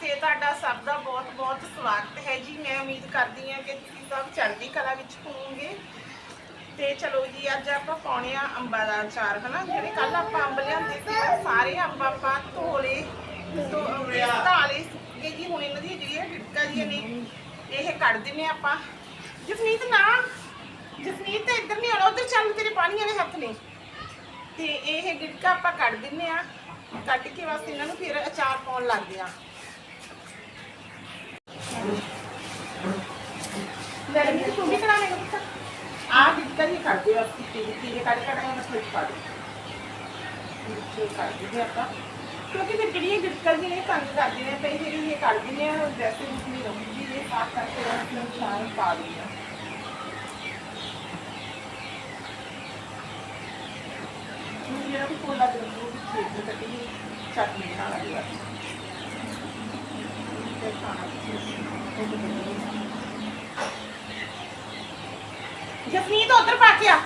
ਤੇ ਤੁਹਾਡਾ ਸਭ ਦਾ ਬਹੁਤ-ਬਹੁਤ ਸਵਾਗਤ ਹੈ ਜੀ। ਮੈਂ ਉਮੀਦ ਕਰਦੀ ਹਾਂ ਕਿ ਤੁਸੀਂ ਸਭ ਚੜ੍ਹਦੀ ਕਲਾ ਵਿੱਚ ਹੋਵੋਗੇ। ਤੇ ਚਲੋ ਜੀ, ਅੱਜ ਆਪਾਂ ਪਾਉਣੇ ਆ ਅੰਬਾਂ ਦਾ ਅਚਾਰ ਹਨਾ? ਜਿਹੜੇ ਕੱਲ ਆਪਾਂ ਅੰਬ ਲਿਆਂਦੇ ਸੀ ਸਾਰੇ ਅੰਬ ਆਪਾਂ ਧੋਲੇ ਤੋਂ ਧਾਲੇ ਸੁੱਕੇ ਜੀ। ਹੁਣ ਇਹਨਾਂ ਦੀ ਜਿਹੜੀਆਂ ਗਿਟਕਾ ਜੀਆਂ ਨੇ ਇਹ ਕੱਢ ਦਿੰਨੇ ਆਪਾਂ। ਜਸਮੀਤ, ਨਾ। ਜਸਮੀਤ, ਤਾਂ ਇੱਧਰ ਨਹੀਂ ਆਉਣਾ ਉਧਰ ਚੱਲ, ਤੇਰੇ ਪਾਣੀ ਵਾਲੇ ਹੱਥ ਨੇ। ਤੇ ਇਹ ਗਿਟਕਾ ਆਪਾਂ ਕੱਢ ਦਿੰਨੇ ਆ। ਕੱਢ ਕੇ ਬਸ ਇਹਨਾਂ ਨੂੰ ਫਿਰ ਅਚਾਰ ਪਾਉਣ ਲੱਗਦੇ ਆ। ਲੜਕੀ ਨੂੰ ਤੂੰ ਵੀ ਕਰਾਵੇਂਗਾ ਪੁੱਤ ਆ ਗਿਟਕਾ ਜੀ ਕੱਢ ਦਿਓ ਅਸੀਂ ਤੇ ਤੇ ਕੱਢ ਕੱਢ ਕੇ ਮਸਲ ਪਾ ਦਿਓ ਵਿੱਚੋਂ ਕੱਢ ਦਿਓ ਆਪਾਂ ਕਿਉਂਕਿ ਫਿਰ ਜਿਹੜੀਆਂ ਗਿਟਕਾ ਜੀ ਨੇ ਤੰਗ ਕਰਦੀ ਨੇ ਤੇ ਫਿਰ ਇਹ ਕੱਢ ਦਿੰਦੇ ਆ ਵੈਸੇ ਵਿੱਚ ਨਹੀਂ ਰਹੂਗੀ ਇਹ ਸਾਫ਼ ਕਰਕੇ ਰਸ ਨੂੰ ਚਾਰ ਪਾ ਦਿੰਦੇ ਆ ਹੁਣ ਜਿਹੜਾ ਵੀ ਕੋਲਾ ਦੇ ਉਹ ਵੀ ਛੇੜ ਦੇ ਕੱਟੀ ਹੋਈ ਚਟਨੀ ਬਣਾ ਲਾਂਗੇ ਬਸ ਤੇ ਖਾਣਾ ਜਸਮੀਤ ਉਧਰ ਪਾ ਕੇ ਆ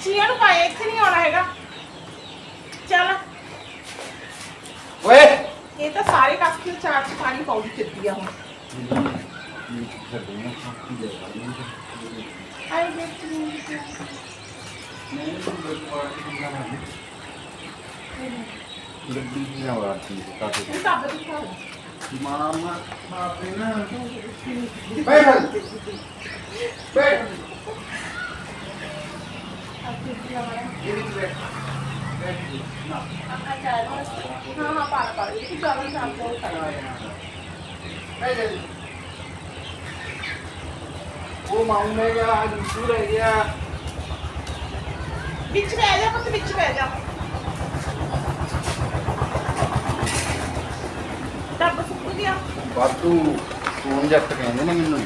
ਚੀਆਂ ਨੂੰ ਪਾਇਆ ਇੱਥੇ ਨਹੀਂ ਆਉਣਾ ਹੈਗਾ ਚੱਲ ਓਏ ਇਹ ਤਾਂ ਸਾਰੇ ਕੱਪ ਕੇ ਚਾਰ ਚ ਪਾਣੀ ਪਾਉਣੀ ਫਿਰਦੀ ਆ ਹੁਣ ਆਈ ਗੈਟ ਟੂ ਗੱਡੀ ਦੀ ਆਵਾਜ਼ ਸੀ ਕਾਫੀ ਇਹ ਸਭ ਦਿਖਾ ਮਾਮਾ ਬਾਪੇ ਨਾ ਬੈਠ ਬੈਠ ਇਹ ਵੀ ਬੈਠ ਬੈਠ ਨਾ ਹਾਂ ਹਾਂ ਪਾ ਪਾ ਇਹ ਚਾਵਲ ਚਾਵਲ ਬਹੁਤ ਕਰਵਾ ਬੈਠ ਉਹ ਮਾਉ ਨੇ ਗਿਆ ਬਾਤੂ ਫੋਨ ਜੱਟ ਕਹਿੰਦੇ ਨੇ ਮੈਨੂੰ।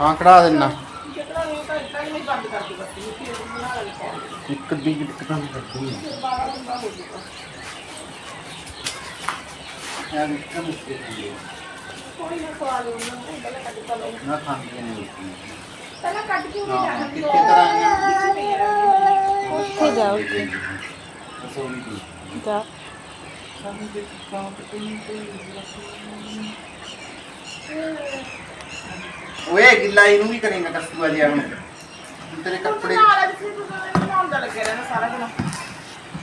ਹਾਂ ਕਢਾ ਦੇਣਾ ਜਿਹੜਾ ਨਹੀਂ ਤਾਂ ਇਦਾਂ ਹੀ ਬੰਦ ਕਰ ਦੂਗਾ ਫਿਰ ਬਣਾ ਲੈ ਪਾਉਂਦੇ ਇੱਕ ਦੀ ਤਾਂ ਕੱਢੀ ਹੈ ਬਾਹਰ ਹੁੰਦਾ ਹੋ ਜੂਗਾ ਹੈ। ਕੋਈ ਨਾ ਖਵਾ ਲਿਓ ਉਹਨਾਂ ਨੂੰ ਪਹਿਲਾਂ ਕੱਢ ਤਾ ਲਓ ਨਾ ਖਾਂਦੇ ਨੇ ਲੋਕੀ। ਪਹਿਲਾਂ ਕੱਢ ਕੇ ਉਹਨੇ ਹਾਂ, ਜਾਣਾ ਕਿੱਥੇ ਕਰਾਂਗੇ? ਵਿੱਚ ਪਈ ਰਹਿੰਦੀ ਉੱਥੇ। ਜਾਓ ਜੀ। ਰਸੋਈ ਦੀ ਜਾ ਸਾਨੂੰ ਦੇ ਕੰਮ ਤੇ ਨਹੀਂ ਕੋਈ ਓਏ ਗਿੱਲਾ ਇਹਨੂੰ ਵੀ ਕਰੇਗਾ ਕਸੂਆ ਜਿਹਾ ਹੁਣ। ਤੇਰੇ ਕੱਪੜੇ ਨਾਲ ਅੱਜ ਫਿਰ ਤੁਸੀਂ ਬਣਾਉਣ ਦਾ ਲੱਗਿਆ ਰਹਿਣਾ ਸਾਰਾ ਦਿਨ।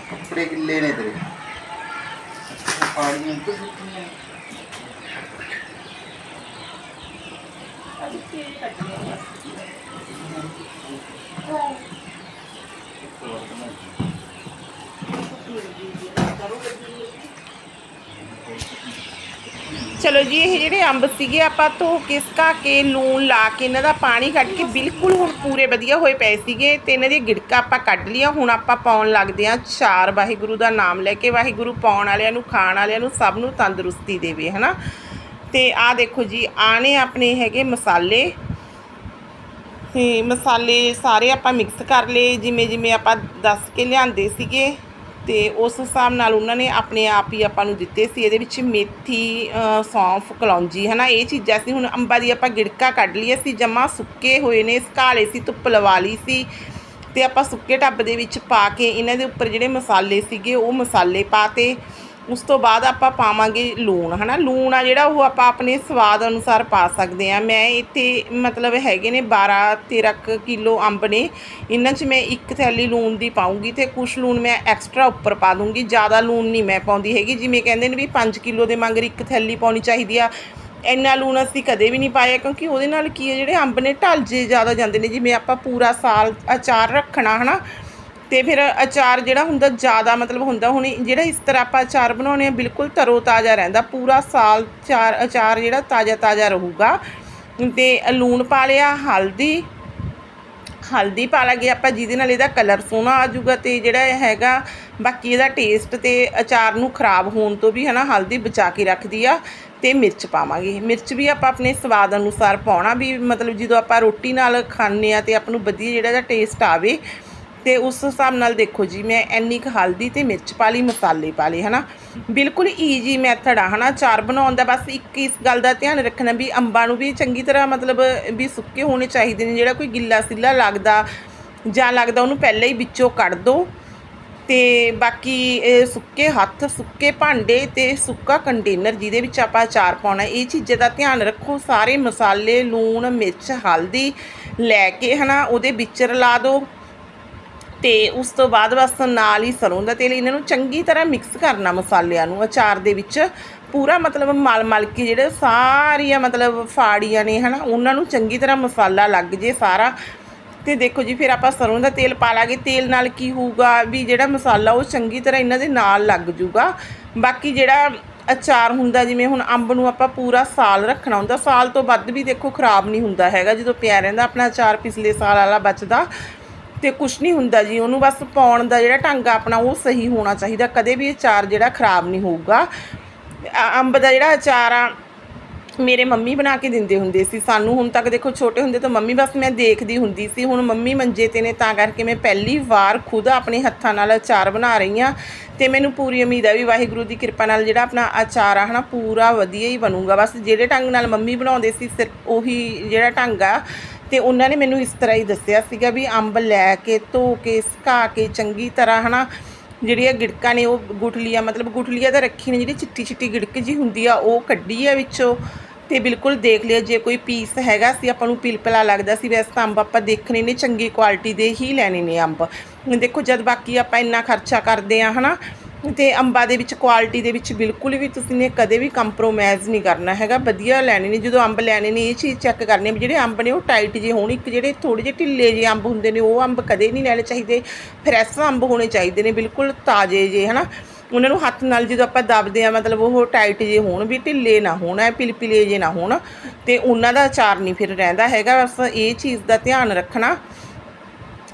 ਕੱਪੜੇ ਗਿੱਲੇ ਨੇ ਤੇਰੇ। ਪਾੜੀਆਂ ਤੋਂ ਸੁੱਕੀਆਂ ਅੱਜ ਤੇਲ ਕੱਟਣੀ ਹੈ। ਚਲੋ ਜੀ, ਇਹ ਜਿਹੜੇ ਅੰਬ ਸੀਗੇ, ਆਪਾਂ ਧੋ ਕੇ, ਸੁਕਾ ਕੇ, ਲੂਣ ਲਾ ਕੇ, ਇਹਨਾਂ ਦਾ ਪਾਣੀ ਕੱਢ ਕੇ ਬਿਲਕੁਲ ਹੁਣ ਪੂਰੇ ਵਧੀਆ ਹੋਏ ਪਏ ਸੀਗੇ ਤੇ ਇਹਨਾਂ ਦੀ ਗਿੜਕਾ ਆਪਾਂ ਕੱਢ ਲਿਆ ਹੁਣ ਆਪਾਂ ਪਾਉਣ ਲੱਗਦੇ ਹਾਂ ਚਾਰ ਵਾਹਿਗੁਰੂ ਦਾ ਨਾਮ ਲੈ ਕੇ ਵਾਹਿਗੁਰੂ ਪਾਉਣ ਵਾਲਿਆਂ ਨੂੰ, ਖਾਣ ਵਾਲਿਆਂ ਨੂੰ, ਸਭ ਨੂੰ ਤੰਦਰੁਸਤੀ ਦੇਵੇ, ਹਨਾ? ਤੇ ਆਹ ਦੇਖੋ ਜੀ ਆਣੇ ਆਪਣੇ ਹੈਗੇ ਮਸਾਲੇ। ਤੇ ਮਸਾਲੇ ਸਾਰੇ ਆਪਾਂ ਮਿਕਸ ਕਰ ਲਏ ਜਿਵੇਂ ਜਿਵੇਂ ਆਪਾਂ ਦੱਸ ਕੇ ਲਿਆਂਦੇ ਸੀਗੇ। ਤੇ ਉਸ ਹਿਸਾਬ ਨਾਲ ਉਹਨਾਂ ਨੇ ਆਪਣੇ ਆਪ ਹੀ ਆਪਾਂ ਨੂੰ ਦਿੱਤੇ ਸੀ। ਇਹਦੇ ਵਿੱਚ ਮੇਥੀ ਸੌਂਫ, ਕਲੌਂਜੀ, ਹਨਾ, ਇਹ ਚੀਜ਼ਾਂ ਸੀ। ਹੁਣ ਅੰਬਾਂ ਦੀ ਆਪਾਂ ਗਿੜਕਾ ਕੱਢ ਲਈ ਸੀ, ਜਮਾ ਸੁੱਕੇ ਹੋਏ ਨੇ ਸੁਕਾਲੇ ਸੀ, ਧੁੱਪ ਲਵਾ ਲਈ ਸੀ ਤੇ ਆਪਾਂ ਸੁੱਕੇ ਟੱਬ ਦੇ ਵਿੱਚ ਪਾ ਕੇ ਇਹਨਾਂ ਦੇ ਉੱਪਰ ਜਿਹੜੇ ਮਸਾਲੇ ਸੀਗੇ, ਉਹ ਮਸਾਲੇ ਪਾਤੇ ਉਸ ਤੋਂ ਬਾਅਦ ਆਪਾਂ ਪਾਵਾਂਗੇ ਲੂਣ, ਹਨਾ? ਲੂਣ ਆ ਜਿਹੜਾ ਉਹ ਆਪਾਂ ਆਪਣੇ ਸਵਾਦ ਅਨੁਸਾਰ ਪਾ ਸਕਦੇ ਆ। ਮੈਂ ਇੱਥੇ ਮਤਲਬ ਹੈਗੇ ਨੇ 12 13 ਕੁ ਕਿਲੋ ਅੰਬ ਨੇ। ਇਹਨਾਂ 'ਚ ਮੈਂ ਇੱਕ ਥੈਲੀ ਲੂਣ ਦੀ ਪਾਉਂਗੀ ਤੇ ਕੁਝ ਲੂਣ ਮੈਂ ਐਕਸਟਰਾ ਉੱਪਰ ਪਾ ਦੂੰਗੀ। ਜ਼ਿਆਦਾ ਲੂਣ ਨਹੀਂ ਮੈਂ ਪਾਉਂਦੀ ਹੈਗੀ। ਜਿਵੇਂ ਕਹਿੰਦੇ ਨੇ ਵੀ 5 ਕਿਲੋ ਦੇ ਮੰਗਰ ਇੱਕ ਥੈਲੀ ਪਾਉਣੀ ਚਾਹੀਦੀ ਆ। ਇੰਨਾ ਲੂਣ ਅਸੀਂ ਕਦੇ ਵੀ ਨਹੀਂ ਪਾਇਆ ਕਿਉਂਕਿ ਉਹਦੇ ਨਾਲ ਕੀ ਹੈ ਜਿਹੜੇ ਅੰਬ ਨੇ ਢਲ ਜੇ ਜ਼ਿਆਦਾ ਜਾਂਦੇ ਨੇ। ਜਿਵੇਂ ਆਪਾਂ ਪੂਰਾ ਸਾਲ ਅਚਾਰ ਰੱਖਣਾ, ਹਨਾ? ਤੇ ਫਿਰ ਅਚਾਰ ਜਿਹੜਾ ਹੁੰਦਾ ਜ਼ਿਆਦਾ ਮਤਲਬ ਹੁੰਦਾ, ਹੁਣ ਜਿਹੜਾ ਇਸ ਤਰ੍ਹਾਂ ਆਪਾਂ ਅਚਾਰ ਬਣਾਉਣੇ ਆ ਬਿਲਕੁਲ ਤਰੋ ਤਾਜ਼ਾ ਰਹਿੰਦਾ, ਪੂਰਾ ਸਾਲ ਚਾਰ ਅਚਾਰ ਜਿਹੜਾ ਤਾਜ਼ਾ ਤਾਜ਼ਾ ਰਹੂਗਾ। ਤੇ ਲੂਣ ਪਾ ਲਿਆ, ਹਲਦੀ ਹਲਦੀ ਪਾ ਲਾਂਗੇ ਆਪਾਂ ਜਿਹਦੇ ਨਾਲ ਇਹਦਾ ਕਲਰ ਸੋਹਣਾ ਆ ਜਾਊਗਾ ਤੇ ਜਿਹੜਾ ਹੈਗਾ, ਬਾਕੀ ਇਹਦਾ ਟੇਸਟ ਤੇ ਅਚਾਰ ਨੂੰ ਖਰਾਬ ਹੋਣ ਤੋਂ ਵੀ ਹਨਾ ਹਲਦੀ ਬਚਾ ਕੇ ਰੱਖਦੀ ਆ ਤੇ ਮਿਰਚ ਪਾਵਾਂਗੇ। ਮਿਰਚ ਵੀ ਆਪਾਂ ਆਪਣੇ ਸਵਾਦ ਅਨੁਸਾਰ ਪਾਉਣਾ ਵੀ ਮਤਲਬ ਜਦੋਂ ਆਪਾਂ ਰੋਟੀ ਨਾਲ ਖਾਂਦੇ ਆ ਤੇ ਆਪਾਂ ਨੂੰ ਵਧੀਆ ਜਿਹੜਾ ਦਾ ਟੇਸਟ ਆਵੇ ਤੇ ਉਸ ਹਿਸਾਬ ਨਾਲ ਦੇਖੋ ਜੀ, ਮੈਂ ਇੰਨੀ ਕੁ ਹਲਦੀ ਤੇ ਮਿਰਚ ਪਾ ਲਈ, ਮਸਾਲੇ ਪਾ ਲਏ, ਹਨਾ? ਬਿਲਕੁਲ ਈਜੀ ਮੈਥਡ ਆ, ਹਨਾ? ਚਾਰ ਬਣਾਉਣ ਦਾ ਬਸ ਇੱਕ ਇਸ ਗੱਲ ਦਾ ਧਿਆਨ ਰੱਖਣਾ ਵੀ ਅੰਬਾਂ ਨੂੰ ਵੀ ਚੰਗੀ ਤਰ੍ਹਾਂ ਮਤਲਬ ਵੀ ਸੁੱਕੇ ਹੋਣੇ ਚਾਹੀਦੇ ਨੇ, ਜਿਹੜਾ ਕੋਈ ਗਿੱਲਾ ਸਿੱਲਾ ਲੱਗਦਾ ਜਾਂ ਲੱਗਦਾ ਉਹਨੂੰ ਪਹਿਲਾਂ ਹੀ ਵਿੱਚੋਂ ਕੱਢ ਦੋ ਤੇ ਬਾਕੀ ਸੁੱਕੇ ਹੱਥ, ਸੁੱਕੇ ਭਾਂਡੇ ਤੇ ਸੁੱਕਾ ਕੰਟੇਨਰ ਜਿਹਦੇ ਵਿੱਚ ਆਪਾਂ ਅਚਾਰ ਪਾਉਣਾ, ਇਹ ਚੀਜ਼ਾਂ ਦਾ ਧਿਆਨ ਰੱਖੋ। ਸਾਰੇ ਮਸਾਲੇ, ਲੂਣ, ਮਿਰਚ, ਹਲਦੀ ਲੈ ਕੇ, ਹਨਾ, ਉਹਦੇ ਵਿੱਚ ਰਲਾ ਦਿਓ ਤੇ ਉਸ ਤੋਂ ਬਾਅਦ ਬਸ ਨਾਲ ਹੀ ਸਰੋਂ ਦਾ ਤੇਲ, ਇਹਨਾਂ ਨੂੰ ਚੰਗੀ ਤਰ੍ਹਾਂ ਮਿਕਸ ਕਰਨਾ ਮਸਾਲਿਆਂ ਨੂੰ, ਅਚਾਰ ਦੇ ਵਿੱਚ ਪੂਰਾ ਮਤਲਬ ਮਲ ਮਲ ਕੇ ਜਿਹੜੇ ਸਾਰੀਆਂ ਮਤਲਬ ਫਾੜੀਆਂ ਨੇ, ਹਨਾ, ਉਹਨਾਂ ਨੂੰ ਚੰਗੀ ਤਰ੍ਹਾਂ ਮਸਾਲਾ ਲੱਗ ਜੇ ਸਾਰਾ। ਤੇ ਦੇਖੋ ਜੀ, ਫਿਰ ਆਪਾਂ ਸਰੋਂ ਦਾ ਤੇਲ ਪਾ ਲਾਂਗੇ। ਤੇਲ ਨਾਲ ਕੀ ਹੋਊਗਾ ਵੀ ਜਿਹੜਾ ਮਸਾਲਾ ਉਹ ਚੰਗੀ ਤਰ੍ਹਾਂ ਇਹਨਾਂ ਦੇ ਨਾਲ ਲੱਗ ਜੂਗਾ। ਬਾਕੀ ਜਿਹੜਾ ਅਚਾਰ ਹੁੰਦਾ, ਜਿਵੇਂ ਹੁਣ ਅੰਬ ਨੂੰ ਆਪਾਂ ਪੂਰਾ ਸਾਲ ਰੱਖਣਾ ਹੁੰਦਾ, ਸਾਲ ਤੋਂ ਵੱਧ ਵੀ ਦੇਖੋ ਖਰਾਬ ਨਹੀਂ ਹੁੰਦਾ ਹੈਗਾ। ਜਦੋਂ ਪਿਆ ਰਹਿੰਦਾ ਆਪਣਾ ਅਚਾਰ, ਪਿਛਲੇ ਸਾਲ ਵਾਲਾ ਬਚਦਾ। ਤੇ ਕੁਛ ਨਹੀਂ ਹੁੰਦਾ ਜੀ, ਉਹਨੂੰ ਬਸ ਪਾਉਣ ਦਾ ਜਿਹੜਾ ਢੰਗ ਆ ਆਪਣਾ, ਉਹ ਸਹੀ ਹੋਣਾ ਚਾਹੀਦਾ। ਕਦੇ ਵੀ ਅਚਾਰ ਜਿਹੜਾ ਖਰਾਬ ਨਹੀਂ ਹੋਊਗਾ। ਅੰਬ ਦਾ ਜਿਹੜਾ ਅਚਾਰ ਆ, ਮੇਰੇ ਮੰਮੀ ਬਣਾ ਕੇ ਦਿੰਦੇ ਹੁੰਦੇ ਸੀ। ਸਾਨੂੰ ਹੁਣ ਤੱਕ ਦੇਖੋ, ਛੋਟੇ ਹੁੰਦੇ ਤਾਂ ਮੰਮੀ ਬਸ ਮੈਂ ਦੇਖਦੀ ਹੁੰਦੀ ਸੀ। ਹੁਣ ਮੰਮੀ ਮੰਜੇ ਤੇ ਨੇ, ਤਾਂ ਕਰਕੇ ਮੈਂ ਪਹਿਲੀ ਵਾਰ ਖੁਦ ਆਪਣੇ ਹੱਥਾਂ ਨਾਲ ਅਚਾਰ ਬਣਾ ਰਹੀ ਹਾਂ। ਤੇ ਮੈਨੂੰ ਪੂਰੀ ਉਮੀਦ ਹੈ ਵੀ ਵਾਹਿਗੁਰੂ ਦੀ ਕਿਰਪਾ ਨਾਲ ਜਿਹੜਾ ਆਪਣਾ ਅਚਾਰ ਆ, ਹਨਾ, ਪੂਰਾ ਵਧੀਆ ਹੀ ਬਣੂਗਾ। ਬਸ ਜਿਹੜੇ ਢੰਗ ਨਾਲ ਮੰਮੀ ਬਣਾਉਂਦੇ ਸੀ, ਸਿਰਫ ਉਹੀ ਜਿਹੜਾ ਢੰਗ ਆ ਤੇ ਉਹਨਾਂ ਨੇ ਮੈਨੂੰ ਇਸ ਤਰ੍ਹਾਂ ਹੀ ਦੱਸਿਆ ਸੀਗਾ ਵੀ ਅੰਬ ਲੈ ਕੇ ਧੋ ਕੇ, ਸੁਕਾ ਕੇ, ਚੰਗੀ ਤਰ੍ਹਾਂ, ਹਨਾ, ਜਿਹੜੀਆਂ ਗਿੜਕਾਂ ਨੇ ਉਹ ਗੁਠਲੀਆਂ, ਮਤਲਬ ਗੁਠਲੀਆਂ ਤਾਂ ਰੱਖੀ ਨੇ ਜਿਹੜੀ ਚਿੱਟੀ ਚਿੱਟੀ ਗਿੜਕ ਜੀ ਹੁੰਦੀ ਆ, ਉਹ ਕੱਢੀ ਆ ਵਿੱਚੋਂ। ਤੇ ਬਿਲਕੁਲ ਦੇਖ ਲਿਓ, ਜੇ ਕੋਈ ਪੀਸ ਹੈਗਾ ਸੀ, ਆਪਾਂ ਨੂੰ ਪਿਲਪਲਾ ਲੱਗਦਾ ਸੀ, ਵੈਸੇ ਤਾਂ ਅੰਬ ਆਪਾਂ ਦੇਖਣੇ ਨੇ, ਚੰਗੀ ਕੁਆਲਿਟੀ ਦੇ ਹੀ ਲੈਣੇ ਨੇ ਅੰਬ। ਦੇਖੋ, ਜਦ ਬਾਕੀ ਆਪਾਂ ਇੰਨਾ ਖਰਚਾ ਕਰਦੇ ਆ, ਹਨਾ ਤੇ ਅੰਬਾਂ ਦੇ ਵਿੱਚ ਕੁਆਲਿਟੀ ਦੇ ਵਿੱਚ ਬਿਲਕੁਲ ਵੀ ਤੁਸੀਂ ਨੇ ਕਦੇ ਵੀ ਕੰਪਰੋਮਾਈਜ਼ ਨਹੀਂ ਕਰਨਾ ਹੈਗਾ, ਵਧੀਆ ਲੈਣੇ ਨੇ, ਜਦੋਂ ਅੰਬ ਲੈਣੇ ਨੇ, ਇਹ ਚੀਜ਼ ਚੈੱਕ ਕਰਨੀ ਵੀ ਜਿਹੜੇ ਅੰਬ ਨੇ ਉਹ ਟਾਈਟ ਜੇ ਹੋਣ, ਇੱਕ ਜਿਹੜੇ ਥੋੜੇ ਜਿਹੇ ਢਿੱਲੇ ਜੇ ਅੰਬ ਹੁੰਦੇ ਨੇ, ਉਹ ਅੰਬ ਕਦੇ ਨਹੀਂ ਲੈਣੇ ਚਾਹੀਦੇ ਫਰੈਸ਼ ਅੰਬ ਹੋਣੇ ਚਾਹੀਦੇ ਨੇ, ਬਿਲਕੁਲ ਤਾਜ਼ੇ ਜੇ ਹਨਾ। ਉਹਨਾਂ ਨੂੰ ਹੱਥ ਨਾਲ ਜਦੋਂ ਆਪਾਂ ਦਬਦੇ ਆ ਮਤਲਬ ਉਹ ਟਾਈਟ ਜੇ ਹੋਣ ਵੀ ਢਿੱਲੇ ਨਾ ਹੋਣ, ਐ ਪਿਲਪਿਲੇ ਜੇ ਨਾ ਹੋਣ, ਤੇ ਉਹਨਾਂ ਦਾ ਅਚਾਰ ਨਹੀਂ ਫਿਰ ਰਹਿੰਦਾ ਹੈਗਾ, ਬਸ ਇਹ ਚੀਜ਼ ਦਾ ਧਿਆਨ ਰੱਖਣਾ।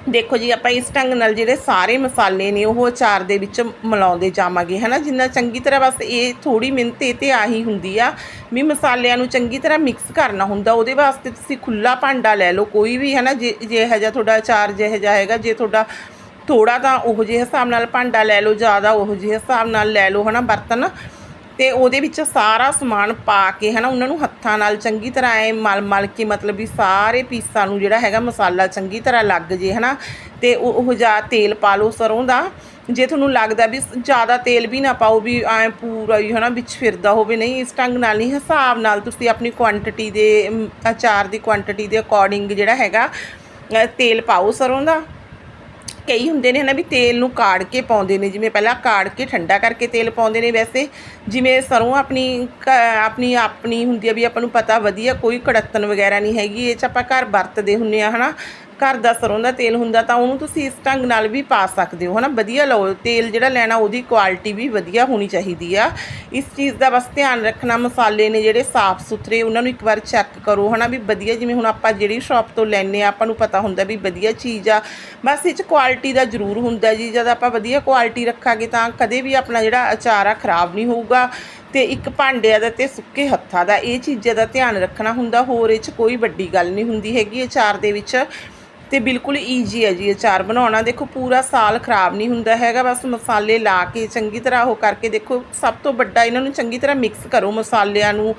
ਦੇਖੋ ਜੀ, ਆਪਾਂ ਇਸ ਢੰਗ ਨਾਲ ਜਿਹੜੇ ਸਾਰੇ ਮਸਾਲੇ ਨੇ, ਉਹ ਅਚਾਰ ਦੇ ਵਿੱਚ ਮਿਲਾਉਂਦੇ ਜਾਵਾਂਗੇ, ਹਨਾ? ਜਿੰਨਾ ਚੰਗੀ ਤਰ੍ਹਾਂ ਬਸ ਇਹ ਥੋੜੀ ਮਿਹਨਤ ਇਹ ਤੇ ਆਹੀ ਹੁੰਦੀ ਆ ਵੀ ਮਸਾਲਿਆਂ ਨੂੰ ਚੰਗੀ ਤਰ੍ਹਾਂ ਮਿਕਸ ਕਰਨਾ ਹੁੰਦਾ, ਉਹਦੇ ਵਾਸਤੇ ਤੁਸੀਂ ਖੁੱਲਾ ਭਾਂਡਾ ਲੈ ਲਓ, ਕੋਈ ਵੀ, ਹਨਾ? ਜੇ ਜੇ ਇਹੋ ਜਿਹਾ ਤੁਹਾਡਾ ਅਚਾਰ ਜਿਹੋ ਜਿਹਾ ਹੈਗਾ, ਜੇ ਤੁਹਾਡਾ ਥੋੜਾ ਤਾਂ ਉਹੋ ਜਿਹੇ ਹਿਸਾਬ ਨਾਲ ਭਾਂਡਾ ਲੈ ਲਓ, ਜ਼ਿਆਦਾ ਉਹੋ ਜਿਹੇ ਹਿਸਾਬ ਨਾਲ ਲੈ ਲਓ, ਹਨਾ? ਬਰਤਨ ਤੇ ਉਹਦੇ ਵਿੱਚ ਸਾਰਾ ਸਮਾਨ ਪਾ ਕੇ ਹਨਾ, ਉਹਨਾਂ ਨੂੰ ਹੱਥਾਂ ਨਾਲ ਚੰਗੀ ਤਰ੍ਹਾਂ ਐ ਮਲ ਮਲ ਕੇ ਮਤਲਬ ਵੀ ਸਾਰੇ ਪੀਸਾਂ ਨੂੰ ਜਿਹੜਾ ਹੈਗਾ ਮਸਾਲਾ ਚੰਗੀ ਤਰ੍ਹਾਂ ਲੱਗ ਜੇ ਹਨਾ, ਤੇ ਉਹ ਉਹ ਜਿਹਾ ਤੇਲ ਪਾ ਲਓ ਸਰੋਂ ਦਾ। ਜੇ ਤੁਹਾਨੂੰ ਲੱਗਦਾ ਵੀ ਜ਼ਿਆਦਾ ਤੇਲ ਵੀ ਨਾ ਪਾਓ ਵੀ ਐ ਪੂਰਾ ਹੀ ਹਨਾ ਵਿੱਚ ਫਿਰਦਾ ਹੋਵੇ, ਨਹੀਂ ਇਸ ਢੰਗ ਨਾਲ ਨਹੀਂ, ਹਿਸਾਬ ਨਾਲ ਤੁਸੀਂ ਆਪਣੀ ਕੁਆਂਟੀਟੀ ਦੇ ਅਚਾਰ ਦੀ ਕੁਆਂਟੀਟੀ ਦੇ ਅਕੋਰਡਿੰਗ ਜਿਹੜਾ ਹੈਗਾ ਤੇਲ ਪਾਓ ਸਰੋਂ ਦਾ। ਕਈ ਹੁੰਦੇ ਨੇ ਹਨਾ ਵੀ ਤੇਲ ਨੂੰ ਕਾੜ ਕੇ ਪਾਉਂਦੇ ਨੇ, ਜਿਵੇਂ ਪਹਿਲਾਂ ਕਾੜ ਕੇ ਠੰਡਾ ਕਰਕੇ ਤੇਲ ਪਾਉਂਦੇ ਨੇ ਵੈਸੇ, ਜਿਵੇਂ ਸਰੋਂ ਆਪਣੀ ਕ- ਆਪਣੀ ਆਪਣੀ ਹੁੰਦੀ ਆ ਵੀ ਆਪਾਂ ਨੂੰ ਪਤਾ ਵਧੀਆ, ਕੋਈ ਕੜਤਨ ਵਗੈਰਾ ਨਹੀਂ ਹੈਗੀ, ਇਹ ਚ ਆਪਾਂ ਘਰ ਵਰਤਦੇ ਹੁੰਨੇ ਆ ਹਨਾ। ਘਰ ਦਾ ਸਰੋਂ ਦਾ ਤੇਲ ਹੁੰਦਾ ਤਾਂ ਉਹਨੂੰ ਤੁਸੀਂ ਇਸ ਢੰਗ ਨਾਲ ਵੀ ਪਾ ਸਕਦੇ ਹੋ, ਹਨਾ? ਵਧੀਆ ਲਓ, ਤੇਲ ਜਿਹੜਾ ਲੈਣਾ ਉਹਦੀ ਕੁਆਲਿਟੀ ਵੀ ਵਧੀਆ ਹੋਣੀ ਚਾਹੀਦੀ ਆ। ਇਸ ਚੀਜ਼ ਦਾ ਬਸ ਧਿਆਨ ਰੱਖਣਾ, ਮਸਾਲੇ ਨੇ ਜਿਹੜੇ ਸਾਫ਼ ਸੁਥਰੇ ਉਹਨਾਂ ਨੂੰ ਇੱਕ ਵਾਰ ਚੈੱਕ ਕਰੋ, ਹਨਾ? ਵੀ ਵਧੀਆ, ਜਿਵੇਂ ਹੁਣ ਆਪਾਂ ਜਿਹੜੀ ਸ਼ਾਪ ਤੋਂ ਲੈਨੇ ਆ ਆਪਾਂ ਨੂੰ ਪਤਾ ਹੁੰਦਾ ਵੀ ਵਧੀਆ ਚੀਜ਼ ਆ। ਬਸ ਇਹ ਚ ਕੁਆਲਿਟੀ ਦਾ ਜ਼ਰੂਰ ਹੁੰਦਾ ਜੀ, ਜਦ ਆਪਾਂ ਵਧੀਆ ਕੁਆਲਿਟੀ ਰੱਖਾਂਗੇ ਤਾਂ ਕਦੇ ਵੀ ਆਪਣਾ ਜਿਹੜਾ ਅਚਾਰ ਆ ਖਰਾਬ ਨਹੀਂ ਹੋਊਗਾ ਤੇ ਇੱਕ ਭਾਂਡਿਆਂ ਦਾ ਤੇ ਸੁੱਕੇ ਹੱਥਾਂ ਦਾ ਇਹ ਚੀਜ਼ਾਂ ਦਾ ਧਿਆਨ ਰੱਖਣਾ ਹੁੰਦਾ, ਹੋਰ ਇਹ ਚ ਕੋਈ ਵੱਡੀ ਗੱਲ ਨਹੀਂ ਹੁੰਦੀ ਹੈਗੀ। ਅਚਾਰ ਦੇ ਵਿੱਚ ਤੇ ਬਿਲਕੁਲ ਈਜ਼ੀ ਹੈ ਜੀ ਅਚਾਰ ਬਣਾਉਣਾ। ਦੇਖੋ, ਪੂਰਾ ਸਾਲ ਖਰਾਬ ਨਹੀਂ ਹੁੰਦਾ ਹੈਗਾ, ਬਸ ਮਸਾਲੇ ਲਾ ਕੇ ਚੰਗੀ ਤਰ੍ਹਾਂ ਉਹ ਕਰਕੇ ਦੇਖੋ, ਸਭ ਤੋਂ ਵੱਡਾ ਇਹਨਾਂ ਨੂੰ ਚੰਗੀ ਤਰ੍ਹਾਂ ਮਿਕਸ ਕਰੋ ਮਸਾਲਿਆਂ ਨੂੰ।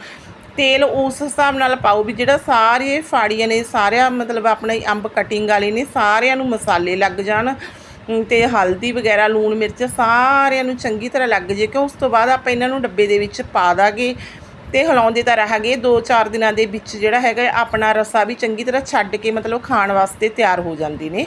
ਤੇਲ ਉਸ ਹਿਸਾਬ ਨਾਲ ਪਾਓ ਵੀ ਜਿਹੜਾ ਸਾਰੇ ਫਾੜੀਆਂ ਨੇ, ਸਾਰਿਆਂ ਮਤਲਬ ਆਪਣੇ ਅੰਬ ਕਟਿੰਗ ਵਾਲੇ ਨੇ, ਸਾਰਿਆਂ ਨੂੰ ਮਸਾਲੇ ਲੱਗ ਜਾਣ। ਅਮ ਤੇ ਹਲਦੀ ਵਗੈਰਾ, ਲੂਣ ਮਿਰਚ ਸਾਰਿਆਂ ਨੂੰ ਚੰਗੀ ਤਰ੍ਹਾਂ ਲੱਗ ਜੇ ਕਿ ਉਸ ਤੋਂ ਬਾਅਦ ਆਪਾਂ ਇਹਨਾਂ ਨੂੰ ਡੱਬੇ ਦੇ ਵਿੱਚ ਪਾ ਦਾਂਗੇ। ਤੇ ਹਿਲਾਉਂਦੇ ਤਾਂ ਰਹਾਂਗੇ 2-4 ਦਿਨਾਂ ਦੇ ਵਿੱਚ ਜਿਹੜਾ ਹੈਗਾ ਆਪਣਾ ਰਸਾ ਵੀ ਚੰਗੀ ਤਰ੍ਹਾਂ ਛੱਡ ਕੇ ਮਤਲਬ ਖਾਣ ਵਾਸਤੇ ਤਿਆਰ ਹੋ ਜਾਂਦੇ ਨੇ।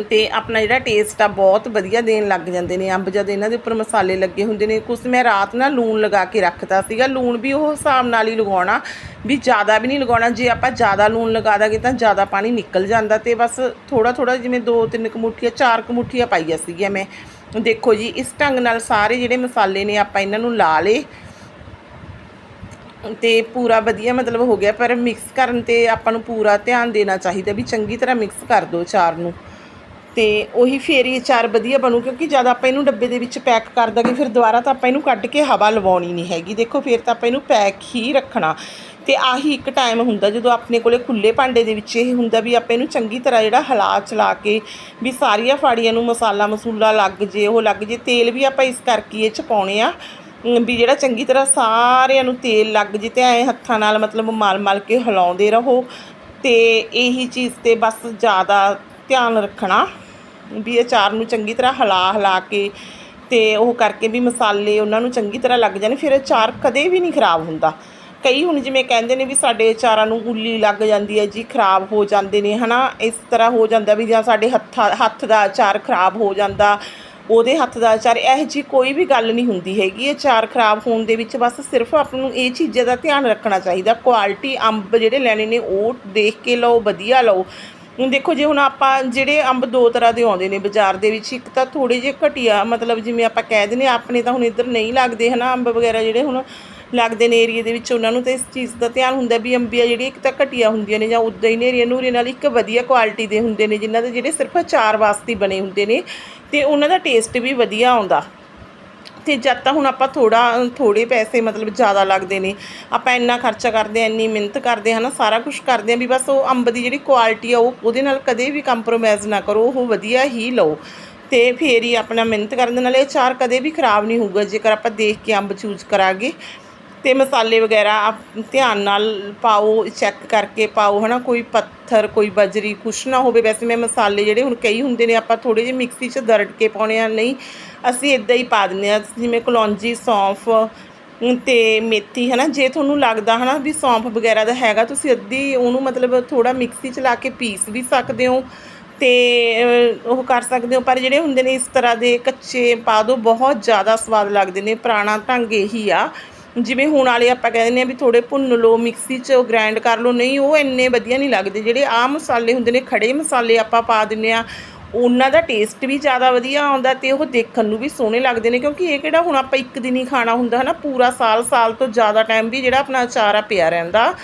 ਤੇ ਆਪਣਾ ਜਿਹੜਾ ਟੇਸਟ ਆ ਬਹੁਤ ਵਧੀਆ ਦੇਣ ਲੱਗ ਜਾਂਦੇ ਨੇ। ਅੰਬ ਜਦ ਇਹਨਾਂ ਦੇ ਉੱਪਰ ਮਸਾਲੇ ਲੱਗੇ ਹੁੰਦੇ ਨੇ, ਕੁਛ ਮੈਂ ਰਾਤ ਨਾਲ ਲੂਣ ਲਗਾ ਕੇ ਰੱਖਦਾ ਸੀਗਾ। ਲੂਣ ਵੀ ਉਹ ਹਿਸਾਬ ਨਾਲ ਹੀ ਲਗਾਉਣਾ, ਵੀ ਜ਼ਿਆਦਾ ਵੀ ਨਹੀਂ ਲਗਾਉਣਾ। ਜੇ ਆਪਾਂ ਜ਼ਿਆਦਾ ਲੂਣ ਲਗਾ ਦਾਂਗੇ ਤਾਂ ਜ਼ਿਆਦਾ ਪਾਣੀ ਨਿਕਲ ਜਾਂਦਾ ਤੇ ਬਸ ਥੋੜਾ ਥੋੜਾ ਜਿਵੇਂ ਦੋ ਤਿੰਨ ਕਮੁੱਠੀਆਂ, ਚਾਰ ਕਮੁੱਠੀਆਂ ਪਾਈਆਂ ਸੀਗੀਆਂ ਮੈਂ। ਦੇਖੋ ਜੀ, ਇਸ ਢੰਗ ਨਾਲ ਸਾਰੇ ਜਿਹੜੇ ਮਸਾਲੇ ਨੇ ਆਪਾਂ ਇਹਨਾਂ ਨੂੰ ਲਾ ਲੇ ਤੇ ਪੂਰਾ ਵਧੀਆ ਮਤਲਬ ਹੋ ਗਿਆ, ਪਰ ਮਿਕਸ ਕਰਨ ਤੇ ਆਪਾਂ ਨੂੰ ਪੂਰਾ ਧਿਆਨ ਦੇਣਾ ਚਾਹੀਦਾ ਵੀ ਚੰਗੀ ਤਰ੍ਹਾਂ ਮਿਕਸ ਕਰ ਦਿਓ ਚਾਰ ਨੂੰ। ਤੇ ਉਹੀ ਫੇਰ ਹੀ ਅਚਾਰ ਵਧੀਆ ਬਣੂ, ਕਿਉਂਕਿ ਜਦ ਆਪਾਂ ਇਹਨੂੰ ਡੱਬੇ ਦੇ ਵਿੱਚ ਪੈਕ ਕਰ ਦਾਂਗੇ, ਫਿਰ ਦੁਬਾਰਾ ਤਾਂ ਆਪਾਂ ਇਹਨੂੰ ਕੱਢ ਕੇ ਹਵਾ ਲਵਾਉਣੀ ਨਹੀਂ ਹੈਗੀ। ਦੇਖੋ, ਫਿਰ ਤਾਂ ਆਪਾਂ ਇਹਨੂੰ ਪੈਕ ਹੀ ਰੱਖਣਾ। ਤੇ ਆਹੀ ਇੱਕ ਟਾਈਮ ਹੁੰਦਾ, ਜਦੋਂ ਆਪਣੇ ਕੋਲੇ ਖੁੱਲੇ ਭਾਂਡੇ ਦੇ ਵਿੱਚ ਇਹ ਹੁੰਦਾ ਵੀ ਆਪਾਂ ਇਹਨੂੰ ਚੰਗੀ ਤਰ੍ਹਾਂ ਜਿਹੜਾ ਹਲਾ ਚਲਾ ਕੇ ਵੀ ਸਾਰੀਆਂ ਫਾੜੀਆਂ ਨੂੰ ਮਸਾਲਾ ਮਸੂਲਾ ਲੱਗ ਜੇ, ਉਹ ਲੱਗ ਜੇ, ਤੇਲ ਵੀ ਆਪਾਂ ਇਸ ਕਰਕੇ ਇਹ ਚ ਪਾਉਣੇ ਆ। ਵੀ ਜਿਹੜਾ ਚੰਗੀ ਤਰ੍ਹਾਂ ਸਾਰਿਆਂ ਨੂੰ ਤੇਲ ਲੱਗ ਜੇ ਤੇ ਐ ਹੱਥਾਂ ਨਾਲ ਮਤਲਬ ਮਲ ਮਲ ਕੇ ਹਿਲਾਉਂਦੇ ਰਹੋ ਤੇ ਇਹੀ ਚੀਜ਼ ਤੇ ਬਸ ਜ਼ਿਆਦਾ ਧਿਆਨ ਰੱਖਣਾ ਵੀ ਅਚਾਰ ਨੂੰ ਚੰਗੀ ਤਰ੍ਹਾਂ ਹਿਲਾ ਹਿਲਾ ਕੇ ਤੇ ਉਹ ਕਰਕੇ ਵੀ ਮਸਾਲੇ ਉਹਨਾਂ ਨੂੰ ਚੰਗੀ ਤਰ੍ਹਾਂ ਲੱਗ ਜਾਣ, ਫਿਰ ਅਚਾਰ ਕਦੇ ਵੀ ਨਹੀਂ ਖਰਾਬ ਹੁੰਦਾ। ਕਈ ਹੁਣ ਜਿਵੇਂ ਕਹਿੰਦੇ ਨੇ ਵੀ ਸਾਡੇ ਅਚਾਰਾਂ ਨੂੰ ਉੱਲੀ ਲੱਗ ਜਾਂਦੀ ਹੈ ਜੀ, ਖਰਾਬ ਹੋ ਜਾਂਦੇ ਨੇ, ਹਨਾ? ਇਸ ਤਰ੍ਹਾਂ ਹੋ ਜਾਂਦਾ ਵੀ ਜਾਂ ਸਾਡੇ ਹੱਥਾਂ, ਹੱਥ ਦਾ ਅਚਾਰ ਖਰਾਬ ਹੋ ਜਾਂਦਾ ਉਹਦੇ ਹੱਥ ਦਾ ਅਚਾਰ ਇਹ ਜੀ ਕੋਈ ਵੀ ਗੱਲ ਨਹੀਂ ਹੁੰਦੀ ਹੈਗੀ। ਅਚਾਰ ਖਰਾਬ ਹੋਣ ਦੇ ਵਿੱਚ ਬਸ ਸਿਰਫ ਆਪ ਨੂੰ ਇਹ ਚੀਜ਼ਾਂ ਦਾ ਧਿਆਨ ਰੱਖਣਾ ਚਾਹੀਦਾ। ਕੁਆਲਿਟੀ ਅੰਬ ਜਿਹੜੇ ਲੈਣੇ ਨੇ ਉਹ ਦੇਖ ਕੇ ਲਓ ਵਧੀਆ ਲਓ। ਹੁਣ ਦੇਖੋ ਜੇ ਹੁਣ ਆਪਾਂ ਜਿਹੜੇ ਅੰਬ ਦੋ ਤਰ੍ਹਾਂ ਦੇ ਆਉਂਦੇ ਨੇ ਬਾਜ਼ਾਰ ਦੇ ਵਿੱਚ ਇੱਕ ਤਾਂ ਥੋੜੇ ਜਿਹੇ ਘਟੀਆ ਮਤਲਬ ਜਿਵੇਂ ਆਪਾਂ ਕਹਿ ਦਿੰਦੇ ਹਾਂ, ਆਪਣੇ ਤਾਂ ਹੁਣ ਇੱਧਰ ਨਹੀਂ ਲੱਗਦੇ ਹਨਾ ਅੰਬ ਵਗੈਰਾ ਜਿਹੜੇ ਹੁਣ ਲੱਗਦੇ ਨੇ ਏਰੀਏ ਦੇ ਵਿੱਚ ਉਹਨਾਂ ਨੂੰ ਤਾਂ ਇਸ ਚੀਜ਼ ਦਾ ਧਿਆਨ ਹੁੰਦਾ ਵੀ ਅੰਬੀਆਂ ਜਿਹੜੀ ਇੱਕ ਤਾਂ ਘਟੀਆ ਹੁੰਦੀਆਂ ਨੇ ਜਾਂ ਉਦਾਂ ਹੀ ਨੇਰੀਆਂ ਨੂਰੀਆਂ ਨਾਲ ਇੱਕ ਵਧੀਆ ਕੁਆਲਿਟੀ ਦੇ ਹੁੰਦੇ ਨੇ, ਜਿਨ੍ਹਾਂ ਦੇ ਜਿਹੜੇ ਸਿਰਫ ਅਚਾਰ ਵਾਸਤੇ ਬਣੇ ਹੁੰਦੇ ਨੇ ਤੇ ਉਹਨਾਂ ਦਾ ਟੇਸਟ ਵੀ ਵਧੀਆ ਆਉਂਦਾ। ਤੇ ਜਦ ਤਾਂ ਹੁਣ ਆਪਾਂ ਥੋੜਾ ਥੋੜੇ ਪੈਸੇ ਮਤਲਬ ਜ਼ਿਆਦਾ ਲੱਗਦੇ ਨੇ, ਆਪਾਂ ਇੰਨਾ ਖਰਚਾ ਕਰਦੇ ਆ ਇੰਨੀ ਮਿਹਨਤ ਕਰਦੇ ਹਾਂ ਨਾ ਸਾਰਾ ਕੁਝ ਕਰਦੇ ਆ ਵੀ ਬਸ ਉਹ ਅੰਬ ਦੀ ਜਿਹੜੀ ਕੁਆਲਿਟੀ ਆ, ਉਹ ਉਹਦੇ ਨਾਲ ਕਦੇ ਵੀ ਕੰਪਰੋਮਾਈਜ਼ ਨਾ ਕਰੋ, ਉਹ ਵਧੀਆ ਹੀ ਲਓ। ਤੇ ਫੇਰ ਹੀ ਆਪਣਾ ਮਿਹਨਤ ਕਰਨ ਦੇ ਨਾਲ ਇਹ ਅਚਾਰ ਕਦੇ ਵੀ ਖਰਾਬ ਨਹੀਂ ਹੋਊਗਾ, ਜੇਕਰ ਆਪਾਂ ਦੇਖ ਕੇ ਅੰਬ ਚੂਜ਼ ਕਰਾਂਗੇ। ਅਤੇ ਮਸਾਲੇ ਵਗੈਰਾ ਆਪ ਧਿਆਨ ਨਾਲ ਪਾਓ ਚੈੱਕ ਕਰਕੇ ਪਾਓ ਹੈ ਨਾ ਕੋਈ ਪੱਥਰ ਕੋਈ ਬਜਰੀ ਕੁਛ ਨਾ ਹੋਵੇ। ਵੈਸੇ ਮੈਂ ਮਸਾਲੇ ਜਿਹੜੇ ਹੁਣ ਕਈ ਹੁੰਦੇ ਨੇ ਆਪਾਂ ਥੋੜ੍ਹੇ ਜਿਹੇ ਮਿਕਸੀ 'ਚ ਦਰੜ ਕੇ ਪਾਉਣੇ ਆ। ਨਹੀਂ ਅਸੀਂ ਇਦਾਂ ਹੀ ਪਾ ਦਿੰਦੇ ਆ। ਜਿਵੇਂ ਕਲੌਂਜੀ ਸੌਂਫ ਅਮ, ਤੇ ਮੇਥੀ ਨਾ ਜੇ ਤੁਹਾਨੂੰ ਲੱਗਦਾ ਹੈ ਨਾ ਵੀ ਸੌਂਫ ਵਗੈਰਾ ਦਾ ਹੈਗਾ ਤੁਸੀਂ ਅੱਧੀ ਉਹਨੂੰ ਮਤਲਬ ਥੋੜਾ ਮਿਕਸੀ 'ਚ ਲਾ ਕੇ ਪੀਸ ਵੀ ਸਕਦੇ ਹੋ ਤੇ ਉਹ ਕਰ ਸਕਦੇ ਹੋ। ਪਰ ਜਿਹੜੇ ਹੁੰਦੇ ਨੇ ਇਸ ਤਰ੍ਹਾਂ ਦੇ ਕੱਚੇ ਪਾ ਦਿਓ ਬਹੁਤ ਜ਼ਿਆਦਾ ਸਵਾਦ ਲੱਗਦੇ ਨੇ। ਪੁਰਾਣਾ ਢੰਗ ਇਹੀ ਆ। ਜਿਵੇਂ ਹੁਣ ਵਾਲੇ ਆਪਾਂ ਕਹਿ ਦਿੰਦੇ ਨੇ ਵੀ ਥੋੜੇ ਭੁੰਨ ਲਓ, ਮਿਕਸੀ 'ਚ ਗ੍ਰਾਈਂਡ ਕਰ ਲਓ, ਨਹੀਂ, ਉਹ ਇੰਨੇ ਵਧੀਆ ਨਹੀਂ ਲੱਗਦੇ। ਜਿਹੜੇ ਆ ਮਸਾਲੇ ਹੁੰਦੇ ਨੇ, ਖੜੇ ਮਸਾਲੇ ਆਪਾਂ ਪਾ ਦਿੰਨੇ ਆ ਉਹਨਾਂ ਦਾ ਟੇਸਟ ਵੀ ਜ਼ਿਆਦਾ ਵਧੀਆ ਆਉਂਦਾ ਤੇ ਉਹ ਦੇਖਣ ਨੂੰ ਵੀ ਸੋਹਣੇ ਲੱਗਦੇ ਨੇ, ਕਿਉਂਕਿ ਇਹ ਕਿਹੜਾ ਹੁਣ ਆਪਾਂ ਇੱਕ ਦਿਨ ਹੀ ਖਾਣਾ ਹੁੰਦਾ, ਹਨਾ? ਪੂਰਾ ਸਾਲ ਸਾਲ ਤੋਂ ਜ਼ਿਆਦਾ ਟਾਈਮ ਵੀ ਜਿਹੜਾ ਆਪਣਾ ਅਚਾਰ ਆ ਪਿਆ ਰਹਿੰਦਾ।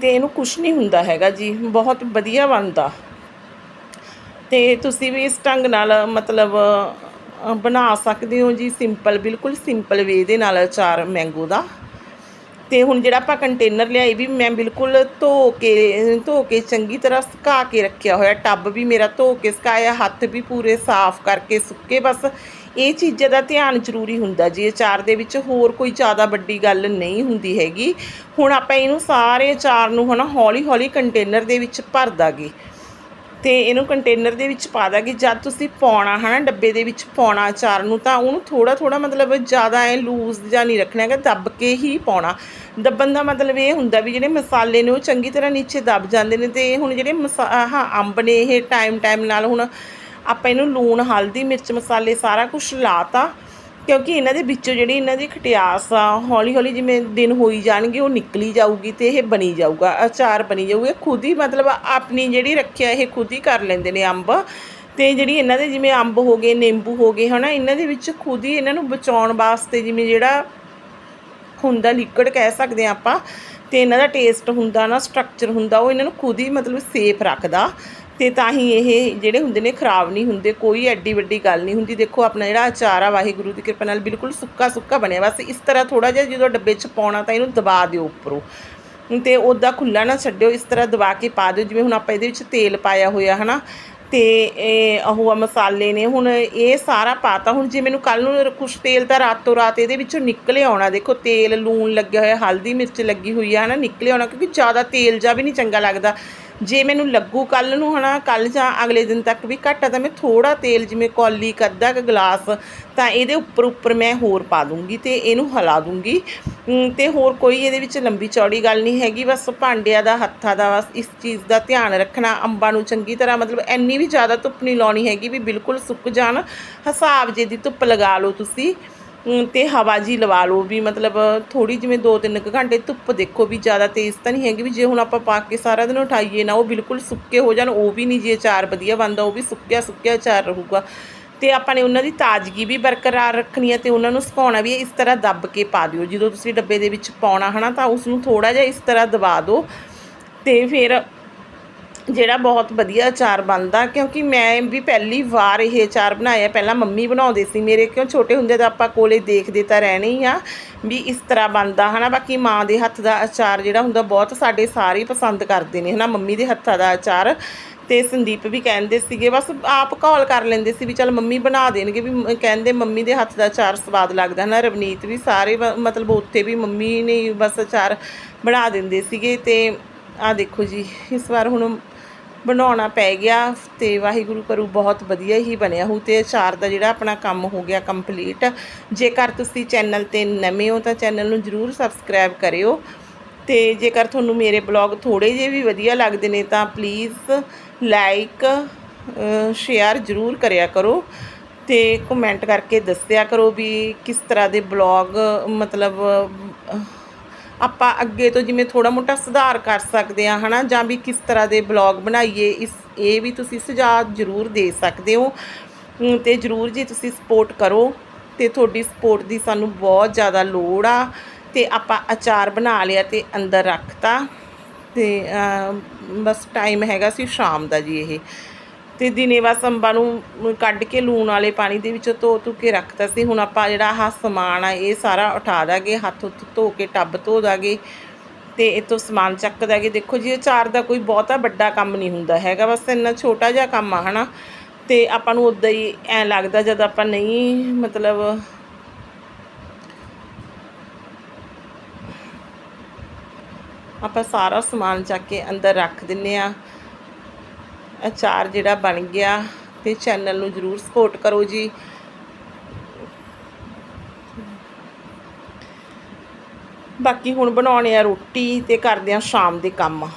ਤੇ ਇਹਨੂੰ ਕੁਛ ਨਹੀਂ ਹੁੰਦਾ ਹੈਗਾ ਜੀ, ਬਹੁਤ ਵਧੀਆ ਬਣਦਾ। ਤੇ ਤੁਸੀਂ ਵੀ ਇਸ ਢੰਗ ਨਾਲ ਮਤਲਬ ਬਣਾ ਸਕਦੇ ਹੋ ਜੀ ਸਿੰਪਲ ਬਿਲਕੁਲ ਸਿੰਪਲ ਵੇ ਦੇ ਨਾਲ ਅਚਾਰ ਮੈਂਗੋ ਦਾ। ਤੇ ਹੁਣ ਜਿਹੜਾ ਆਪਾਂ ਕੰਟੇਨਰ ਲਿਆ ਇਹ ਵੀ ਮੈਂ ਬਿਲਕੁਲ ਧੋ ਕੇ ਧੋ ਕੇ ਚੰਗੀ ਤਰ੍ਹਾਂ ਸੁਕਾ ਕੇ ਰੱਖਿਆ ਹੋਇਆ। ਟੱਬ ਵੀ ਮੇਰਾ ਧੋ ਕੇ ਸੁਕਾਇਆ, ਹੱਥ ਵੀ ਪੂਰੇ ਸਾਫ਼ ਕਰਕੇ ਸੁੱਕੇ, ਬਸ ਇਹ ਚੀਜ਼ਾਂ ਦਾ ਧਿਆਨ ਜ਼ਰੂਰੀ ਹੁੰਦਾ ਜੀ। ਅਚਾਰ ਦੇ ਵਿੱਚ ਹੋਰ ਕੋਈ ਜ਼ਿਆਦਾ ਵੱਡੀ ਗੱਲ ਨਹੀਂ ਹੁੰਦੀ ਹੈਗੀ। ਹੁਣ ਆਪਾਂ ਇਹਨੂੰ ਸਾਰੇ ਅਚਾਰ ਨੂੰ ਹਨਾ ਹੌਲੀ ਹੌਲੀ ਕੰਟੇਨਰ ਦੇ ਵਿੱਚ ਭਰ ਦਾਂਗੇ। ਤੇ ਇਹਨੂੰ ਕੰਟੇਨਰ ਦੇ ਵਿੱਚ ਪਾ ਦਾਂਗੇ। ਜਦ ਤੁਸੀਂ ਪਾਉਣਾ, ਹਨਾ, ਡੱਬੇ ਦੇ ਵਿੱਚ ਪਾਉਣਾ ਅਚਾਰ ਨੂੰ, ਤਾਂ ਉਹਨੂੰ ਥੋੜਾ ਥੋੜਾ ਮਤਲਬ ਜ਼ਿਆਦਾ ਐ ਲੂਜ਼ ਜਾਂ ਨਹੀਂ ਰੱਖਣਾ ਹੈਗਾ, ਦੱਬ ਕੇ ਹੀ ਪਾਉਣਾ। ਦੱਬਣ ਦਾ ਮਤਲਬ ਇਹ ਹੁੰਦਾ ਵੀ ਜਿਹੜੇ ਮਸਾਲੇ ਨੇ, ਉਹ ਚੰਗੀ ਤਰ੍ਹਾਂ ਨੀਚੇ ਦੱਬ ਜਾਂਦੇ ਨੇ ਤੇ ਹੁਣ ਜਿਹੜੇ ਮਸਾ, ਆਹ ਅੰਬ ਨੇ, ਇਹ ਟਾਈਮ ਟਾਈਮ ਨਾਲ ਹੁਣ ਆਪਾਂ ਇਹਨੂੰ ਲੂਣ, ਹਲਦੀ, ਮਿਰਚ ਮਸਾਲੇ ਸਾਰਾ ਕੁਝ ਲਾਤਾ। ਕਿਉਂਕਿ ਇਹਨਾਂ ਦੇ ਵਿੱਚੋਂ ਜਿਹੜੀ ਇਹਨਾਂ ਦੀ ਖਟਿਆਸ ਆ, ਹੌਲੀ ਹੌਲੀ ਜਿਵੇਂ ਦਿਨ ਹੋਈ ਜਾਣਗੇ, ਉਹ ਨਿਕਲੀ ਜਾਊਗੀ ਅਤੇ ਇਹ ਬਣੀ ਜਾਊਗਾ, ਅਚਾਰ ਬਣੀ ਜਾਊਗਾ। ਖੁਦ ਹੀ ਮਤਲਬ ਆਪਣੀ ਜਿਹੜੀ ਰੱਖਿਆ, ਇਹ ਖੁਦ ਹੀ ਕਰ ਲੈਂਦੇ ਨੇ ਅੰਬ। ਅਤੇ ਜਿਹੜੀ ਇਹਨਾਂ ਦੇ ਜਿਵੇਂ ਅੰਬ ਹੋ ਗਏ, ਨਿੰਬੂ ਹੋ ਗਏ ਹੈ ਨਾ ਇਹਨਾਂ ਦੇ ਵਿੱਚ ਖੁਦ ਹੀ ਇਹਨਾਂ ਨੂੰ ਬਚਾਉਣ ਵਾਸਤੇ ਜਿਵੇਂ ਜਿਹੜਾ ਹੁੰਦਾ ਲਿਕਵਿਡ ਕਹਿ ਸਕਦੇ ਆ ਆਪਾਂ, ਤੇ ਇਹਨਾਂ ਦਾ ਟੇਸਟ ਹੁੰਦਾ ਨਾ ਸਟਰਕਚਰ ਹੁੰਦਾ, ਉਹ ਇਹਨਾਂ ਨੂੰ ਖੁਦ ਹੀ ਮਤਲਬ ਸੇਫ ਰੱਖਦਾ। ਤੇ ਤਾਂ ਹੀ ਇਹ ਜਿਹੜੇ ਹੁੰਦੇ ਨੇ ਖਰਾਬ ਨਹੀਂ ਹੁੰਦੇ, ਕੋਈ ਐਡੀ ਵੱਡੀ ਗੱਲ ਨਹੀਂ ਹੁੰਦੀ। ਦੇਖੋ, ਆਪਣਾ ਜਿਹੜਾ ਅਚਾਰ ਆ, ਵਾਹਿਗੁਰੂ ਦੀ ਕਿਰਪਾ ਨਾਲ ਬਿਲਕੁਲ ਸੁੱਕਾ ਸੁੱਕਾ ਬਣਿਆ। ਬਸ ਇਸ ਤਰ੍ਹਾਂ ਥੋੜਾ ਜਿਹਾ ਜਦੋਂ ਡੱਬੇ 'ਚ ਪਾਉਣਾ ਤਾਂ ਇਹਨੂੰ ਦਬਾ ਦਿਓ ਉੱਪਰੋਂ। ਤੇ ਉੱਦਾਂ ਖੁੱਲਾ ਨਾ ਛੱਡਿਓ, ਇਸ ਤਰ੍ਹਾਂ ਦਬਾ ਕੇ ਪਾ ਦਿਓ। ਜਿਵੇਂ ਹੁਣ ਆਪਾਂ ਇਹਦੇ ਵਿੱਚ ਤੇਲ ਪਾਇਆ ਹੋਇਆ, ਹਨਾ? ਤੇ ਇਹ ਉਹ ਮਸਾਲੇ ਨੇ। ਹੁਣ ਇਹ ਸਾਰਾ ਪਾਤਾ। ਹੁਣ ਜੇ ਮੈਨੂੰ ਕੱਲ ਨੂੰ ਕੁਛ ਤੇਲ ਤਾਂ ਰਾਤੋਂ ਰਾਤ ਇਹਦੇ ਵਿੱਚੋਂ ਨਿਕਲੇ ਆਉਣਾ। ਦੇਖੋ, ਤੇਲ, ਲੂਣ ਲੱਗਿਆ ਹੋਇਆ, ਹਲਦੀ ਮਿਰਚ ਲੱਗੀ ਹੋਈ ਆ ਨਾ ਨਿਕਲੇ ਆਉਣਾ, ਕਿਉਂਕਿ ਜ਼ਿਆਦਾ ਤੇਲ ਜਾ ਵੀ ਨਹੀਂ ਚੰਗਾ ਲੱਗਦਾ। ਜੇ ਮੈਨੂੰ ਲੱਗੂ ਕੱਲ ਨੂੰ ਹਨਾ ਕੱਲ ਜਾਂ ਅਗਲੇ ਦਿਨ ਤੱਕ ਵੀ ਘੱਟ ਆ ਤਾਂ ਮੈਂ ਥੋੜਾ ਤੇਲ ਜਿਵੇਂ ਕੌਲੀ ਕੁ ਅੱਧਾ ਗਲਾਸ ਤਾਂ ਇਹਦੇ ਉੱਪਰ ਉੱਪਰ ਮੈਂ ਹੋਰ ਪਾ ਦੂੰਗੀ ਤੇ ਇਹਨੂੰ ਹਿਲਾ ਦੂੰਗੀ। ਅਮ, ਤੇ ਹੋਰ ਕੋਈ ਇਹਦੇ ਵਿੱਚ ਲੰਬੀ ਚੌੜੀ ਗੱਲ ਨਹੀਂ ਹੈਗੀ ਬਸ ਭਾਂਡਿਆਂ ਦਾ ਹੱਥਾਂ ਦਾ ਬਸ ਇਸ ਚੀਜ਼ ਦਾ ਧਿਆਨ ਰੱਖਣਾ ਅੰਬਾਂ ਨੂੰ ਚੰਗੀ ਤਰ੍ਹਾਂ ਮਤਲਬ ਇੰਨੀ ਵੀ ਜ਼ਿਆਦਾ ਧੁੱਪ ਨਹੀਂ ਲਾਉਣੀ ਹੈਗੀ ਵੀ ਬਿਲਕੁਲ ਸੁੱਕ ਜਾਣ। ਹਿਸਾਬ ਜੇ ਦੀ ਧੁੱਪ ਲਗਾ ਲਓ ਤੁਸੀਂ। ਤੇ ਹਵਾ ਜੀ ਲਵਾ ਲਓ ਵੀ ਮਤਲਬ ਥੋੜੀ ਜਿਵੇਂ 2-3 ਘੰਟੇ ਧੁੱਪ ਦੇਖੋ ਵੀ ਜ਼ਿਆਦਾ ਤੇਜ਼ ਤਾਂ ਨਹੀਂ ਹੈਗੀ ਵੀ ਜੇ ਹੁਣ ਆਪਾਂ ਪਾ ਕੇ ਸਾਰਾ ਦਿਨ ਉਠਾਈਏ ਨਾ ਉਹ ਬਿਲਕੁਲ ਸੁੱਕੇ ਹੋ ਜਾਣ, ਉਹ ਵੀ ਨਹੀਂ ਜੇ ਅਚਾਰ ਵਧੀਆ ਬਣਦਾ, ਉਹ ਵੀ ਸੁੱਕਿਆ ਸੁੱਕਿਆ ਚਾਰ ਰਹੂਗਾ ਤੇ ਆਪਾਂ ਨੇ ਉਹਨਾਂ ਦੀ ਤਾਜ਼ਗੀ ਵੀ ਬਰਕਰਾਰ ਰੱਖਣੀ ਹੈ ਤੇ ਉਹਨਾਂ ਨੂੰ ਸੁਕਾਉਣਾ ਵੀ ਹੈ। ਇਸ ਤਰ੍ਹਾਂ ਦੱਬ ਕੇ ਪਾ ਦਿਓ ਜਦੋਂ ਤੁਸੀਂ ਡੱਬੇ ਦੇ ਵਿੱਚ ਪਾਉਣਾ ਹਨਾ ਤਾਂ ਉਸ ਨੂੰ ਥੋੜਾ ਜਿਹਾ ਇਸ ਤਰ੍ਹਾਂ ਦਬਾ ਦਿਓ ਤੇ ਫਿਰ ਜਿਹੜਾ ਬਹੁਤ ਵਧੀਆ ਅਚਾਰ ਬਣਦਾ, ਕਿਉਂਕਿ ਮੈਂ ਵੀ ਪਹਿਲੀ ਵਾਰ ਇਹ ਅਚਾਰ ਬਣਾਇਆ, ਪਹਿਲਾਂ ਮੰਮੀ ਬਣਾਉਂਦੇ ਸੀ ਮੇਰੇ, ਕਿਉਂ ਛੋਟੇ ਹੁੰਦੇ ਤਾਂ ਆਪਾਂ ਕੋਲੇ ਦੇਖਦੇ ਤਾਂ ਰਹਿਣੇ ਹੀ ਆ ਵੀ ਇਸ ਤਰ੍ਹਾਂ ਬਣਦਾ, ਹਨਾ? ਬਾਕੀ ਮਾਂ ਦੇ ਹੱਥ ਦਾ ਅਚਾਰ ਜਿਹੜਾ ਹੁੰਦਾ, ਬਹੁਤ ਸਾਡੇ ਸਾਰੇ ਪਸੰਦ ਕਰਦੇ ਨੇ, ਹਨਾ? ਮੰਮੀ ਦੇ ਹੱਥਾਂ ਦਾ ਅਚਾਰ ਤੇ ਸੰਦੀਪ ਵੀ ਕਹਿੰਦੇ ਸੀਗੇ, ਬਸ ਆਪ ਕਾਲ ਕਰ ਲੈਂਦੇ ਸੀ ਵੀ ਚਲ ਮੰਮੀ ਬਣਾ ਦੇਣਗੇ ਵੀ, ਮ- ਕਹਿੰਦੇ ਮੰਮੀ ਦੇ ਹੱਥ ਦਾ ਅਚਾਰ ਸਵਾਦ ਲੱਗਦਾ ਨਾ ਰਵਨੀਤ ਵੀ ਸਾਰੇ ਮਤਲਬ ਉੱਥੇ ਵੀ ਮੰਮੀ ਨੇ ਬਸ ਅਚਾਰ ਬਣਾ ਦਿੰਦੇ ਸੀਗੇ ਤੇ ਆ ਦੇਖੋ ਜੀ, ਇਸ ਵਾਰ ਹੁਣ ਬਣਾਉਣਾ ਪੈ ਗਿਆ ਤੇ ਵਾਹਿਗੁਰੂ ਕਰੂ ਬਹੁਤ ਵਧੀਆ ਹੀ ਬਣਿਆ ਹੋ ਤੇ ਅਚਾਰ ਦਾ ਜਿਹੜਾ ਆਪਣਾ ਕੰਮ ਹੋ ਗਿਆ ਕੰਪਲੀਟ। ਜੇਕਰ ਤੁਸੀਂ ਚੈਨਲ ਤੇ ਨਵੇਂ ਹੋ ਤਾਂ ਚੈਨਲ ਨੂੰ ਜਰੂਰ ਸਬਸਕ੍ਰਾਈਬ ਕਰਿਓ ਤੇ ਜੇਕਰ ਤੁਹਾਨੂੰ ਮੇਰੇ ਬਲੌਗ ਥੋੜੇ ਜਿਹੇ ਵੀ ਵਧੀਆ ਲੱਗਦੇ ਨੇ ਤਾਂ ਪਲੀਜ਼ ਲਾਈਕ ਸ਼ੇਅਰ ਜਰੂਰ ਕਰਿਆ ਕਰੋ ਤੇ ਕਮੈਂਟ ਕਰਕੇ ਦੱਸਿਆ ਕਰੋ ਵੀ ਕਿਸ ਤਰ੍ਹਾਂ ਦੇ ਬਲੌਗ ਮਤਲਬ ਆਪਾਂ ਅੱਗੇ ਤੋਂ ਜਿਵੇਂ ਥੋੜਾ ਮੋਟਾ ਸੁਧਾਰ ਕਰ ਸਕਦੇ ਆ ਹਨਾ? ਜਾਂ ਵੀ ਕਿਸ ਤਰ੍ਹਾਂ ਦੇ ਬਲੌਗ ਬਣਾਈਏ ਇਸ ਇਹ ਵੀ ਤੁਸੀਂ ਸੁਝਾਅ ਜਰੂਰ ਦੇ ਸਕਦੇ ਹੋ। ਅਮ, ਤੇ ਜਰੂਰ ਜੀ ਤੁਸੀਂ ਸਪੋਰਟ ਕਰੋ ਤੇ ਤੁਹਾਡੀ ਸਪੋਰਟ ਦੀ ਸਾਨੂੰ ਬਹੁਤ ਜ਼ਿਆਦਾ ਲੋੜ ਆ। ਤੇ ਆਪਾਂ ਅਚਾਰ ਬਣਾ ਲਿਆ ਤੇ ਅੰਦਰ ਰੱਖਤਾ। ਤੇ ਅਮ, ਬਸ ਟਾਈਮ ਹੈਗਾ ਸੀ ਸ਼ਾਮ ਦਾ ਜੀ ਇਹ। ਤੇ ਦਿਨੇ ਬਸ ਅੰਬਾਂ ਨੂੰ ਕੱਢ ਕੇ ਲੂਣ ਵਾਲੇ ਪਾਣੀ ਦੇ ਵਿੱਚ ਧੋ ਧੂ ਕੇ ਰੱਖਤਾ ਸੀ। ਹੁਣ ਆਪਾਂ ਜਿਹੜਾ ਆਹ ਸਮਾਨ ਆ, ਇਹ ਸਾਰਾ ਉਠਾ ਦਾਂਗੇ, ਹੱਥ ਉੱਤ ਧੋ ਕੇ ਟੱਬ ਧੋ ਦਾਂਗੇ ਤੇ ਇਹ ਤੋਂ ਸਮਾਨ ਚੱਕ ਦਾਂਗੇ। ਦੇਖੋ ਜੀ ਅਚਾਰ ਦਾ ਕੋਈ ਬਹੁਤਾ ਵੱਡਾ ਕੰਮ ਨਹੀਂ ਹੁੰਦਾ ਹੈਗਾ, ਬਸ ਇੰਨਾ ਛੋਟਾ ਜਿਹਾ ਕੰਮ ਆ, ਹਨਾ? ਤੇ ਆਪਾਂ ਨੂੰ ਉਦਾਂ ਹੀ ਐ ਲੱਗਦਾ ਜਦ ਆਪਾਂ ਨਹੀਂ, ਮਤਲਬ ਆਪਾਂ ਸਾਰਾ ਸਮਾਨ ਚੱਕ ਕੇ ਅੰਦਰ ਰੱਖ ਦਿੰਨੇ ਆ। ਅਚਾਰ ਜਿਹੜਾ ਬਣ ਗਿਆ ਤੇ ਚੈਨਲ ਨੂੰ ਜਰੂਰ ਸਪੋਰਟ ਕਰੋ ਜੀ। ਬਾਕੀ ਹੁਣ ਬਣਾਉਣੇ ਆ ਰੋਟੀ ਤੇ ਕਰਦੇ ਆ ਸ਼ਾਮ ਦੇ ਕੰਮ।